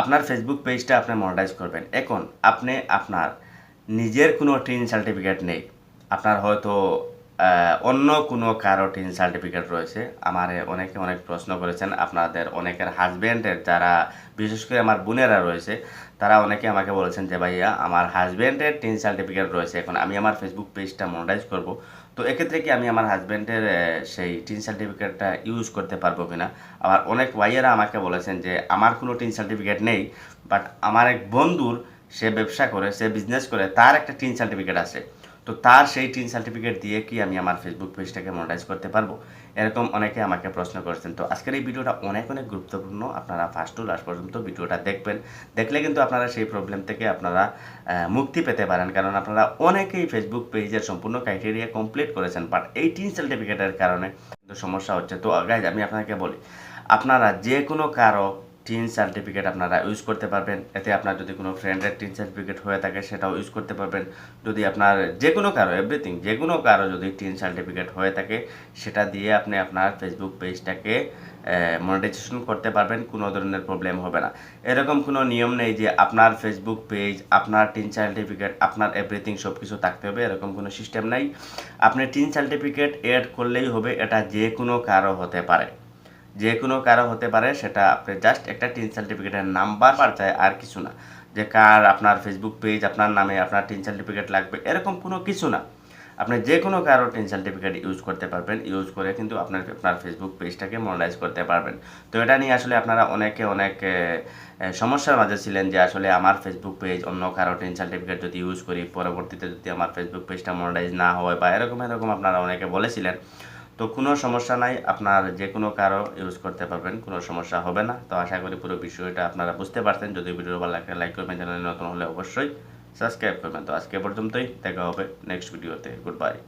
আপনার ফেসবুক পেজটা আপনি মনিটাইজ করবেন। এখন আপনি আপনার নিজের কোনো ট্রেনিং সার্টিফিকেট নেই। আপনার হয়তো অন্য কোনো কারও টিন সার্টিফিকেট রয়েছে। আমার অনেকে অনেক প্রশ্ন করেছেন, আপনাদের অনেকের হাজব্যান্ডের যারা, বিশেষ করে আমার বোনেরা রয়েছে, তারা অনেকে আমাকে বলেছেন যে, ভাইয়া, আমার হাজব্যান্ডের টিন সার্টিফিকেট রয়েছে, এখন আমি আমার ফেসবুক পেজটা মনিটাইজ করব। তো এক্ষেত্রে কি আমি আমার হাজব্যান্ডের সেই টিন সার্টিফিকেটটা ইউজ করতে পারব কিনা? আবার অনেক ভাইয়েরা আমাকে বলেছেন যে, আমার কোনো টিন সার্টিফিকেট নেই বাট আমার এক বন্ধুর সে ব্যবসা করে, সে বিজনেস করে, তার একটা টিন সার্টিফিকেট আছে। তো তার সেই টিন সার্টিফিকেট দিয়ে কি আমি আমার ফেসবুক পেজটাকে মনিটাইজ করতে পারব? এরকম অনেকে আমাকে প্রশ্ন করেছেন। তো আজকের এই ভিডিওটা অনেক অনেক গুরুত্বপূর্ণ। আপনারা ফার্স্ট টু লাস্ট পর্যন্ত ভিডিওটা দেখবেন। দেখলে কিন্তু আপনারা সেই প্রবলেম থেকে আপনারা মুক্তি পেতে পারেন। কারণ আপনারা অনেকেই ফেসবুক পেজের সম্পূর্ণ ক্রাইটেরিয়া কমপ্লিট করেছেন। বাট এই টিন সার্টিফিকেটের কারণে কিন্তু সমস্যা হচ্ছে। তো গাইজ আমি আপনাকে বলি, আপনারা যে কোনো কারও টিন সার্টিফিকেট আপনারা ইউজ করতে পারবেন। এতে আপনার যদি কোনো ফ্রেন্ডের টিন সার্টিফিকেট হয়ে থাকে, সেটাও ইউজ করতে পারবেন। যদি আপনার যে কোনো কারও এভরিথিং যে কোনো কারও যদি টিন সার্টিফিকেট হয়ে থাকে, সেটা দিয়ে আপনি আপনার ফেসবুক পেজটাকে মনিটাইজেশন করতে পারবেন, কোনো ধরনের প্রবলেম হবে না। এরকম কোনো নিয়ম নেই যে আপনার ফেসবুক পেজ আপনার টিন সার্টিফিকেট আপনার এভরিথিং সব কিছু থাকতে হবে, এরকম কোনো সিস্টেম নাই। আপনি টিন সার্টিফিকেট এড করলেই হবে, এটা যে কোনো কারও হতে পারে। যে কোনো কারও হতে পারে, সেটা আপনি জাস্ট একটা টিন সার্টিফিকেটের নাম্বার পার চায় আর কিছু না। যে কার, আপনার ফেসবুক পেজ আপনার নামে আপনার টিন সার্টিফিকেট লাগবে, এরকম কোনো কিছু না। আপনি যে কোনো কারও টিন সার্টিফিকেট ইউজ করতে পারবেন ইউজ করে কিন্তু আপনার আপনার ফেসবুক পেজটাকে মনিটাইজ করতে পারবেন। তো এটা নিয়ে আসলে আপনারা অনেকে, অনেক সমস্যার মাঝে ছিলেন যে আসলে আমার ফেসবুক পেজ অন্য কারও টিন সার্টিফিকেট যদি ইউজ করি, পরবর্তীতে যদি আমার ফেসবুক পেজটা মনিটাইজ না হয় বা এরকম এরকম আপনারা অনেকে বলেছিলেন। তো কোনো সমস্যা নাই, আপনার যে কোনো কারও ইউজ করতে পারবেন, কোনো সমস্যা হবে না। তো আশা করি পুরো বিষয়টা আপনারা বুঝতে পারছেন। যদি ভিডিও ভালো লাগে, লাইক করবেন, চ্যানেলে নতুন হলে অবশ্যই সাবস্ক্রাইব করবেন। তো আজকে পর্যন্তই, দেখা হবে নেক্সট ভিডিওতে। Good bye.